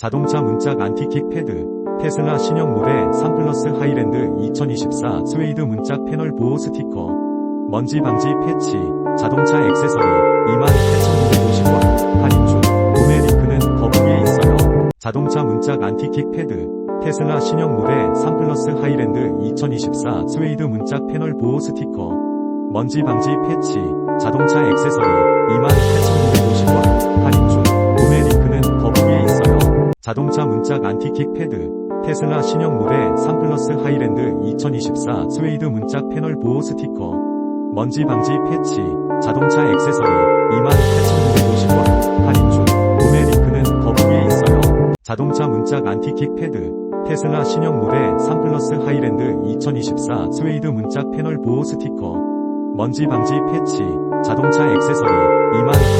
자동차 문짝 안티킥 패드, 테슬라 신형 모델 3 플러스 하이랜드 2024 스웨이드 문짝 패널 보호 스티커, 먼지 방지 패치, 자동차 액세서리 28,950원 할인 중 구매 링크는 더보기에 있어요. 자동차 문짝 안티킥 패드, 테슬라 신형 모델 3 플러스 하이랜드 2024 스웨이드 문짝 패널 보호 스티커, 먼지 방지 패치, 자동차 액세서리 28,950원 자동차 문짝 안티킥 패드, 테슬라 신형 모델 3 플러스 하이랜드 2024 스웨이드 문짝 패널 보호 스티커, 먼지 방지 패치, 자동차 액세서리 28,950원 할인 중 구매 링크는 더보기에 있어요. 자동차 문짝 안티킥 패드, 테슬라 신형 모델 3 플러스 하이랜드 2024 스웨이드 문짝 패널 보호 스티커, 먼지 방지 패치, 자동차 액세서리 28,950원 할인 중